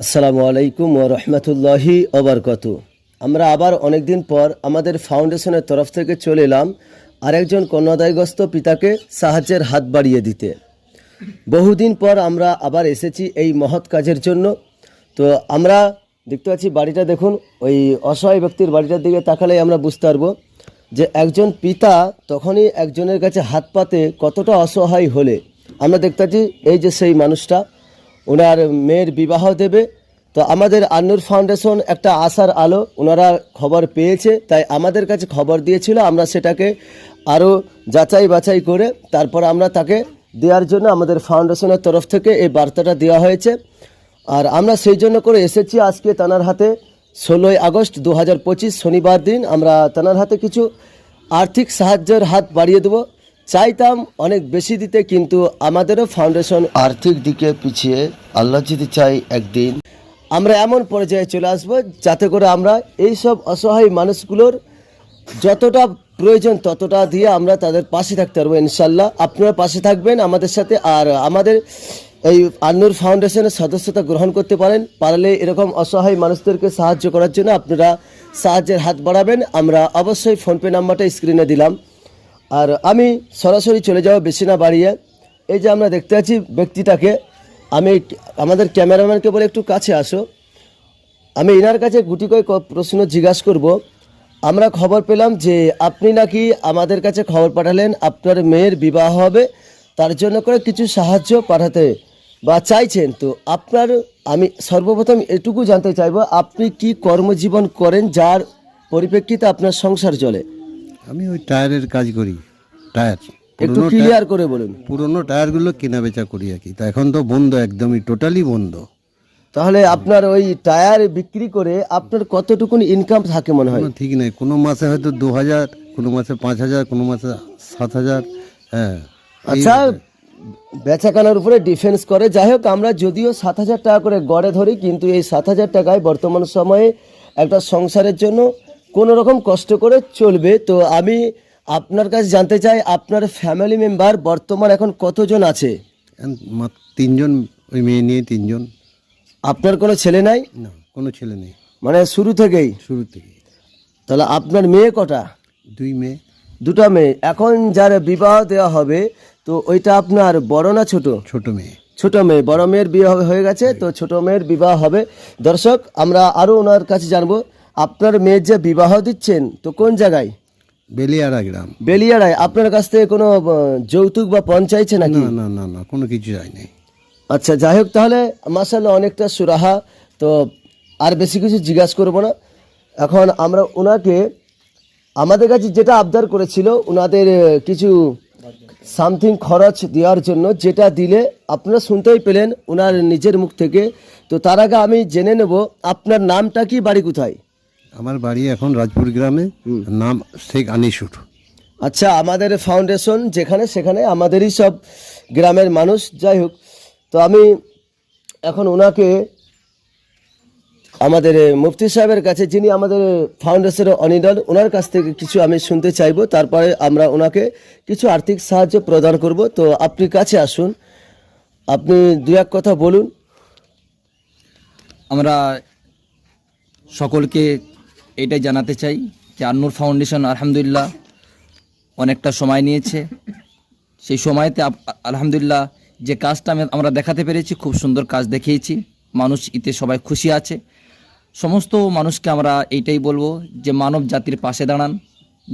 আসসালামু আলাইকুম ও রহমতুল্লাহি ওবরকত আমরা আবার অনেকদিন পর আমাদের ফাউন্ডেশনের তরফ থেকে চলে এলাম আরেকজন কন্যাদায়গ্রস্ত পিতাকে সাহায্যের হাত বাড়িয়ে দিতে। বহুদিন পর আমরা আবার এসেছি এই মহৎ কাজের জন্য। তো আমরা দেখতে পাচ্ছি বাড়িটা দেখুন, ওই অসহায় ব্যক্তির বাড়িটার দিকে তাকালেই আমরা বুঝতে পারব যে একজন পিতা তখনই একজনের কাছে হাত পাতে কতটা অসহায় হলে। আমরা দেখতে পাচ্ছি এই যে সেই মানুষটা ওনার মেয়ের বিবাহ দেবে। তো আমাদের আন্নুর ফাউন্ডেশন একটা আশার আলো ওনারা খবর পেয়েছে, তাই আমাদের কাছে খবর দিয়েছিল। আমরা সেটাকে আরও যাচাই বাছাই করে তারপর আমরা তাকে দেওয়ার জন্য আমাদের ফাউন্ডেশনের তরফ থেকে এই বার্তাটা দেওয়া হয়েছে। আর আমরা সেই জন্য করে এসেছি আজকে তানার হাতে। ষোলোই আগস্ট দু হাজার পঁচিশ শনিবার দিন আমরা তানার হাতে কিছু আর্থিক সাহায্যের হাত বাড়িয়ে দেবো। চাইতাম অনেক বেশি দিতে, কিন্তু আমাদেরও ফাউন্ডেশন আর্থিক দিকে পিছিয়ে আল্লাহ যদি চাই একদিন আমরা এমন পর্যায়ে চলে আসব, যাতে করে আমরা এই সব অসহায় মানুষগুলোর যতটা প্রয়োজন ততটা দিয়ে আমরা তাদের পাশে থাকতে পারব ইনশাল্লাহ আপনারা পাশে থাকবেন আমাদের সাথে আর আমাদের এই আন্নুর ফাউন্ডেশনের সদস্যতা গ্রহণ করতে পারেন। পারলে এরকম অসহায় মানুষদেরকে সাহায্য করার জন্য আপনারা সাহায্যের হাত বাড়াবেন। আমরা অবশ্যই ফোনপে নাম্বারটা স্ক্রিনে দিলাম। আর আমি সরাসরি চলে যাব বেশি না বাড়িয়ে। এই যে আমরা দেখতে পাচ্ছি ব্যক্তিটাকে, আমি আমাদের ক্যামেরাম্যানকে বলে একটু কাছে আসো। আমি এনার কাছে গুটি কয়েক প্রশ্ন জিজ্ঞাসা করব। আমরা খবর পেলাম যে আপনি নাকি আমাদের কাছে খবর পাঠালেন, আপনার মেয়ের বিবাহ হবে, তার জন্য করে কিছু সাহায্য পাঠাতে বা চাইছেন। তো আপনার, আমি সর্বপ্রথম এটুকু জানতে চাইব, আপনি কি কর্মজীবন করেন যার পরিপ্রেক্ষিতে আপনার সংসার চলে? আমি ওই টায়ারের কাজ করি টায়ার। একটু ক্লিয়ার করে বলুন। পুরোনো টায়ারগুলো কেনা বেচা করি আর কি। তা এখন তো বন্ধ একদমই টোটালি বন্ধ। তাহলে আপনার ওই টায়ার বিক্রি করে আপনার কতটুকুন ইনকাম থাকে মনে হয়? ঠিক নাই কোনো মাসে হয়তো দু হাজার কোনো মাসে পাঁচ হাজার কোনো মাসে সাত হাজার হ্যাঁ। আচ্ছা বেচাকানার উপরে ডিফেন্স করে। যাই হোক আমরা যদিও সাত হাজার টাকা করে গড়ে ধরি কিন্তু এই সাত হাজার টাকায় বর্তমান সময়ে একটা সংসারের জন্য কোনো রকম কষ্ট করে চলবে। তো আমি আপনার কাছে জানতে চাই আপনার ফ্যামিলি মেম্বার বর্তমান এখন কতজন আছে? তিনজন ওই মেয়ে নিয়ে তিনজন। আপনার কোনো ছেলে নাই? না কোনো ছেলে নেই। মানে শুরু থেকেই? শুরু থেকে তাহলে আপনার মেয়ে কটা? দুই মেয়ে। দুটো মেয়ে। এখন যার বিবাহ দেওয়া হবে তো ওইটা আপনার বড় না ছোট? ছোট মেয়ে। ছোট মেয়ে। বড় মেয়ের বিয়ে হয়ে গেছে তো ছোট মেয়ের বিবাহ হবে। দর্শক আমরা আরও ওনার কাছে জানব আপনার মেয়ের যে বিবাহ দিচ্ছেন তো কোন জায়গায়? বেলিয়ারা গ্রাম। বেলিয়ারায় আপনার কাছ থেকে কোনো আহ, যৌতুক বা পণ চাইছে নাকি? না না না না কোনো কিছু যায় নাই আচ্ছা যাই হোক তাহলে মাসাল্লাহ অনেকটা সুরাহা তো আর বেশি কিছু জিজ্ঞাসা করব না। এখন আমরা ওনাকে আমাদের কাছে যেটা আবদার করেছিল ওনাদের আহ, কিছু সামথিং খরচ দেওয়ার জন্য যেটা দিলে আপনারা শুনতেই পেলেন ওনার নিজের মুখ থেকে। তো তার আগে আমি জেনে নেব আপনার নামটা কি বাড়ি কোথায়? আমার বাড়ি এখন রাজপুর গ্রামে নাম শেখ আনিসুর। আচ্ছা আমাদের ফাউন্ডেশন যেখানে সেখানে আমাদেরই সব গ্রামের মানুষ। যাই হোক তো আমি এখন ওনাকে আমাদের মুফতি সাহেবের কাছে যিনি আমাদের ফাউন্ডেশনের অনিডল ওনার কাছ থেকে কিছু আমি শুনতে চাইব। তারপরে আমরা ওনাকে কিছু আর্থিক সাহায্য প্রদান করব। তো আপনি কাছে আসুন। আপনি দু এক কথা বলুন। আমরা সকলকে এটাই জানাতে চাই যে আন্নুর ফাউন্ডেশন আলহামদুলিল্লাহ অনেকটা সময় নিয়েছে। সেই সময়তে আলহামদুলিল্লাহ যে কাজটা আমি- আমরা দেখাতে পেরেছি, খুব সুন্দর কাজ দেখিয়েছি। মানুষ ইতে সবাই খুশি আছে। সমস্ত মানুষকে আমরা এইটাই বলব যে মানব জাতির পাশে দাঁড়ান।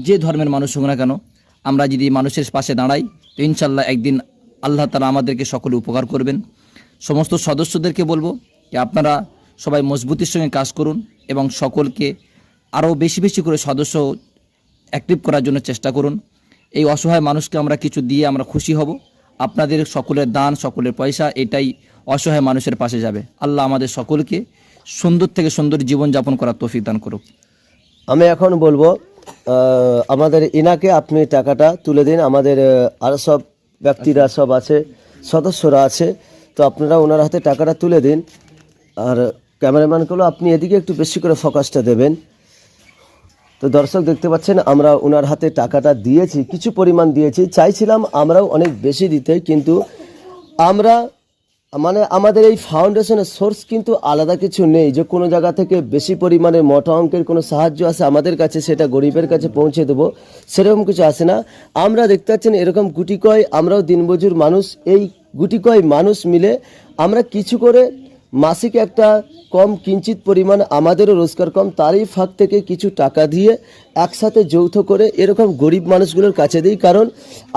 যে ধর্মের মানুষ হোক না কেন, আমরা যদি মানুষের পাশে দাঁড়াই, তো ইনশাল্লাহ একদিন আল্লাহ তালা আমাদেরকে সকলে উপকার করবেন। সমস্ত সদস্যদেরকে বলব যে আপনারা সবাই মজবুতির সঙ্গে কাজ করুন এবং সকলকে আরও বেশি বেশি করে সদস্য অ্যাক্টিভ করার জন্য চেষ্টা করুন। এই অসহায় মানুষকে আমরা কিছু দিয়ে আমরা খুশি হব। আপনাদের সকলের দান, সকলের পয়সা, এটাই অসহায় মানুষের পাশে যাবে। আল্লাহ আমাদের সকলকে সুন্দর থেকে সুন্দর জীবনযাপন করার তৌফিক দান করুক। আমি এখন বলব আমাদের ইনাকে আপনি টাকাটা তুলে দিন। আমাদের আরও সব ব্যক্তিরা সব আছে, সদস্যরা আছে। তো আপনারা ওনার হাতে টাকাটা তুলে দিন। আর ক্যামেরাম্যানগুলো আপনি এদিকে একটু বেশি করে ফোকাসটা দেবেন। তো দর্শক দেখতে পাচ্ছেন, আমরা ওনার হাতে টাকাটা দিয়েছি, কিছু পরিমাণ দিয়েছি। চাইছিলাম আমরাও অনেক বেশি দিতে, কিন্তু আমরা মানে আমাদের এই ফাউন্ডেশনের সোর্স কিন্তু আলাদা কিছু নেই। যে কোনো জায়গা থেকে বেশি পরিমাণে মোটা অঙ্কের কোনো সাহায্য আছে আমাদের কাছে, সেটা গরিবের কাছে পৌঁছে দেবো, সেরকম কিছু আসে না। আমরা দেখতে পাচ্ছেন এরকম গুটি কয়, আমরাও দিনমজুর মানুষ, এই গুটি কয় মানুষ মিলে আমরা কিছু করে মাসিক একটা কম কিঞ্চিত পরিমাণ আমাদেরও রোজগার কম, তারই ফাঁক থেকে কিছু টাকা দিয়ে একসাথে যৌথ করে এরকম গরিব মানুষগুলোর কাছে দিই। কারণ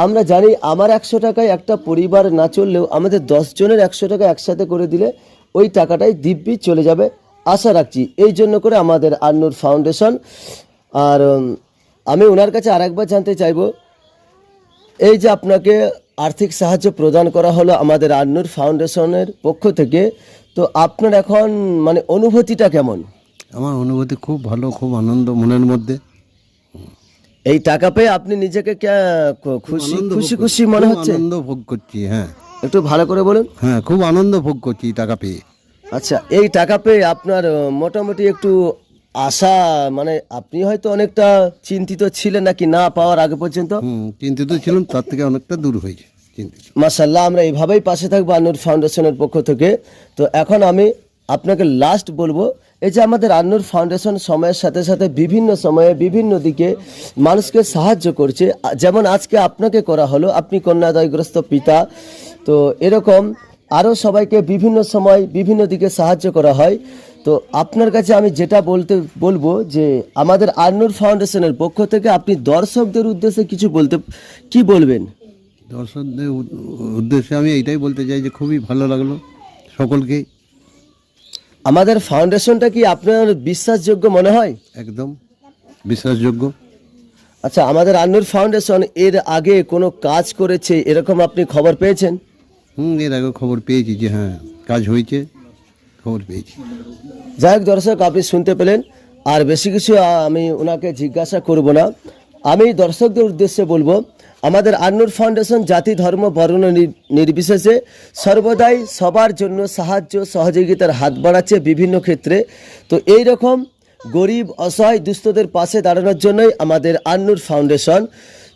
আমরা জানি আমার একশো টাকায় একটা পরিবার না চললেও আমাদের দশ জনের একশো টাকা একসাথে করে দিলে ওই টাকাটাই দিব্যি চলে যাবে। আশা রাখছি এই জন্য করে আমাদের আন্নুর ফাউন্ডেশন। আর আমি ওনার কাছে আরেকবার জানতে চাইব, এই যে আপনাকে আর্থিক সাহায্য প্রদান করা হলো আমাদের আন্নুর ফাউন্ডেশনের পক্ষ থেকে তো আপনার এখন মানে অনুভূতিটা কেমন? আমার অনুভূতি খুব ভালো খুব আনন্দ মনের মধ্যে। এই টাকা পেয়ে আপনি নিজেকে খুশি খুশি খুশি মনে হচ্ছে? আনন্দ ভোগ করছি হ্যাঁ। একটু ভালো করে বলুন। হ্যাঁ খুব আনন্দ ভোগ করছি টাকা পেয়ে। আচ্ছা এই টাকা পেয়ে আপনার মোটামুটি একটু আশা মানে আপনি হয়তো অনেকটা চিন্তিত ছিলেন নাকি না পাওয়ার আগে পর্যন্ত? চিন্তিত ছিলাম তার থেকে অনেকটা দূর হয়েছে। মাসাল্লাহ আমরা এইভাবেই পাশে থাকব আন্নুর ফাউন্ডেশনের পক্ষ থেকে। তো এখন আমি আপনাকে লাস্ট বলব, এই যে আমাদের আন্নুর ফাউন্ডেশন সময়ের সাথে সাথে বিভিন্ন সময়ে বিভিন্ন দিকে মানুষকে সাহায্য করছে। যেমন আজকে আপনাকে করা হলো, আপনি কন্যাদয়গ্রস্ত পিতা। তো এরকম আরও সবাইকে বিভিন্ন সময় বিভিন্ন দিকে সাহায্য করা হয়। তো আপনার কাছে আমি যেটা বলতে, বলব যে আমাদের আন্নুর ফাউন্ডেশনের পক্ষ থেকে আপনি দর্শকদের উদ্দেশ্যে কিছু বলতে, কি বলবেন? দর্শকদের উদ্দেশ্যে আমি এইটাই বলতে চাই যে খুবই ভালো লাগল সকলকে। আমাদের ফাউন্ডেশনটা কি আপনার বিশ্বাসযোগ্য মনে হয়? একদম বিশ্বাসযোগ্য। আচ্ছা আমাদের আন্নুর ফাউন্ডেশন এর আগে কোনো কাজ করেছে এরকম আপনি খবর পেয়েছেন? হুম এর আগে খবর পেয়েছি যে হ্যাঁ কাজ হয়েছে খবর পেয়েছি। যাই হোক দর্শক আপনি শুনতে পেলেন। আর বেশি কিছু আমি ওনাকে জিজ্ঞাসা করব না। আমি দর্শকদের উদ্দেশ্যে বলব আমাদের আন্নুর ফাউন্ডেশন জাতি, ধর্ম, বর্ণ নির- নির্বিশেষে সর্বদাই সবার জন্য সাহায্য, সহযোগিতার হাত বাড়াচ্ছে বিভিন্ন ক্ষেত্রে। তো এই রকম গরিব, অসহায়, দুস্থদের পাশে দাঁড়ানোর জন্যই আমাদের আন্নুর ফাউন্ডেশন।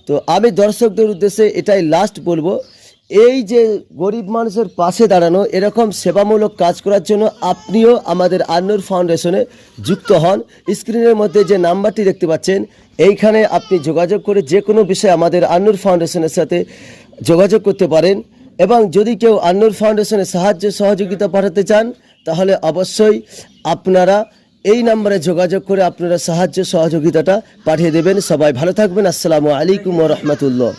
তো আমি দর্শকদের উদ্দেশ্যে এটাই লাস্ট বলব এই যে গরিব মানুষের পাশে দাঁড়ানো, এরকম সেবামূলক কাজ করার জন্য আপনিও আমাদের আন্নুর ফাউন্ডেশনে যুক্ত হন। স্ক্রিনের মধ্যে যে নাম্বারটি দেখতে পাচ্ছেন, এইখানে আপনি যোগাযোগ করে যে কোনো বিষয়ে আমাদের আন্নুর ফাউন্ডেশনের সাথে যোগাযোগ করতে পারেন এবং যদি কেউ আন্নুর ফাউন্ডেশনের সাহায্য, সহযোগিতা পাঠাতে চান, তাহলে অবশ্যই আপনারা এই নাম্বারে যোগাযোগ করে আপনারা সাহায্য, সহযোগিতাটা পাঠিয়ে দেবেন। সবাই ভালো থাকবেন। আসসালামু আলাইকুম রহমতুল্লাহ।